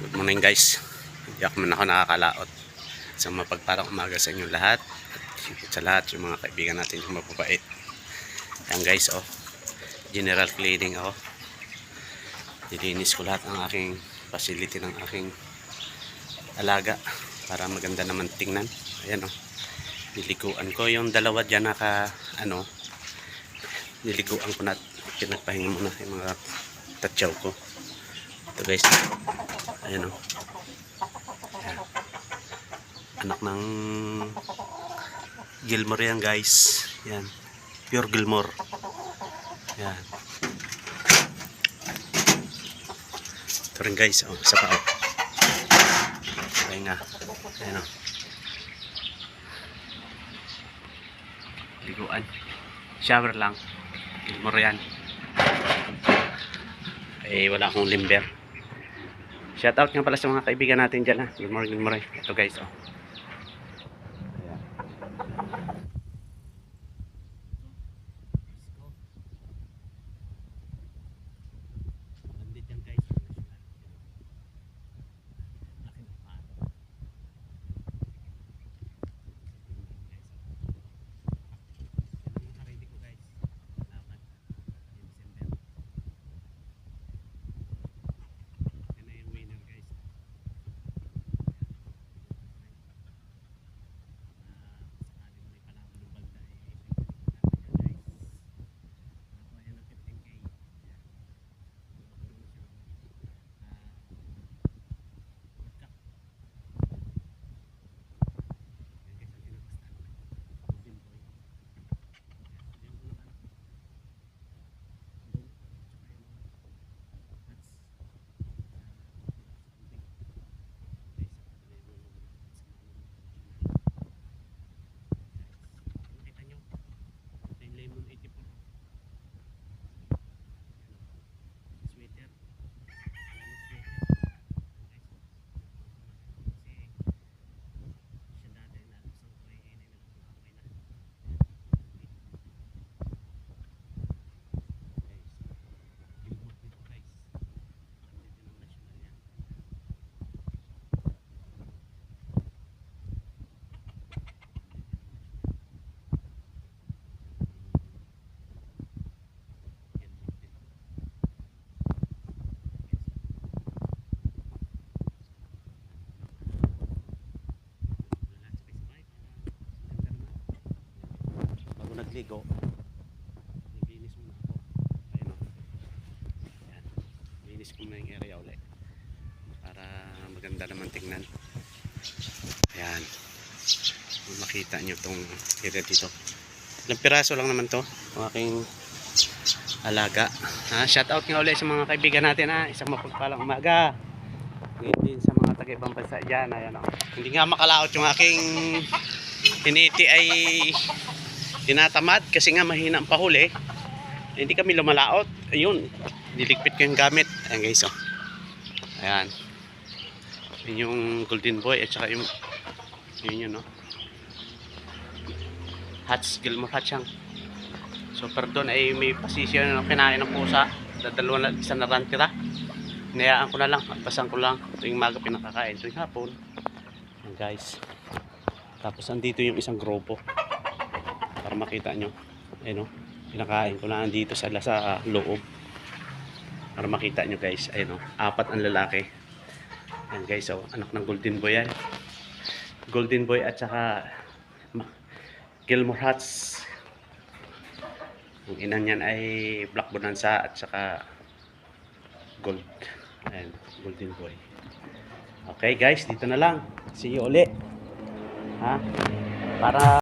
Good morning guys. Hindi ako man ako nakakalaot. So mapagparang umaga sa inyo lahat. At sa lahat yung mga kaibigan natin yung mapapait. Yan guys oh. General cleaning ako. Dilinis ko lahat ng aking facility ng aking alaga para maganda naman tingnan. Ayan oh. Niliguan ko yung dalawa dyan naka ano niliguan ko na pinagpahinga muna yung mga tatsaw ko. Ito guys. Ayan o. Ayan. Anak ng Gilmore yan guys. Yan. Pure Gilmore. Yan. Ito rin guys. Oh, isa pa oh. Okay nga. Ayan o. Liguan. Shower lang. Gilmore yan. Eh, wala akong limber. Shoutout nga pala sa mga kaibigan natin dyan ha. Good morning, good morning. Ito guys, oh. Ayan. Bandit yan guys. Laki ng pato. Yan ang nakaready ko guys. Laban. Yung December. Yan na yung winner guys. Ah, sakaling may panahon ng balda eh. natin yan, guys. Nakuha yan ng 15k. Yan. Ah, World Cup. Yan guys, ang pinakastan. Golden boy. Yan, yung unang anak ko. Dong, tsaka yung mga hats. Nakita nyo, ito yung Lemon 84. Sweater. Lemon sweater. Guys, kasi siya dati na gusto ko ay inay na okay na. Guys, Gilmore dito guys. Nandito ng national yan. Bago nagligo, naglinis muna ako. Ayun o. Ayan. Linis ko muna yung area ulit. Para maganda naman tingnan. Ayan. Makita nyo tong area dito. Ilang piraso lang naman to. Ang aking alaga. Ha, shout out nga ulit sa mga kaibigan natin ha. Isang mapagpalang umaga. Din sa mga taga-ibang bansa dyan. Ayan o. Hindi nga makalaot yung aking tiniti ay tinatamad kasi nga mahina ang pahuli. Hindi kami lumalaot. Ayun. Niligpit ko yung gamit. Ayan guys oh. Ayan. Yun yung golden boy at saka yung yun yun no. Hats, Gilmore Hatchang. So pardon ay may pasisyon na kinain ng pusa. Dadalawa na isa na lang tira. Hinayaan ko na lang. Pasan ko lang. Tuwing maga pinakakain. Tuwing hapon. Ayan guys. Tapos andito yung isang grupo. Para makita nyo. Ayun o. Pinakain ko na andito sa, sa loob. Para makita nyo guys. Ayun o. Apat ang lalaki. Ayan guys o. Anak ng golden boy yan. Golden boy at saka Gilmore Hats. Ang ina niyan ay Black Bonanza at saka Gold. Ayan. Golden boy. Okay guys. Dito na lang. See you ulit. Ha? Para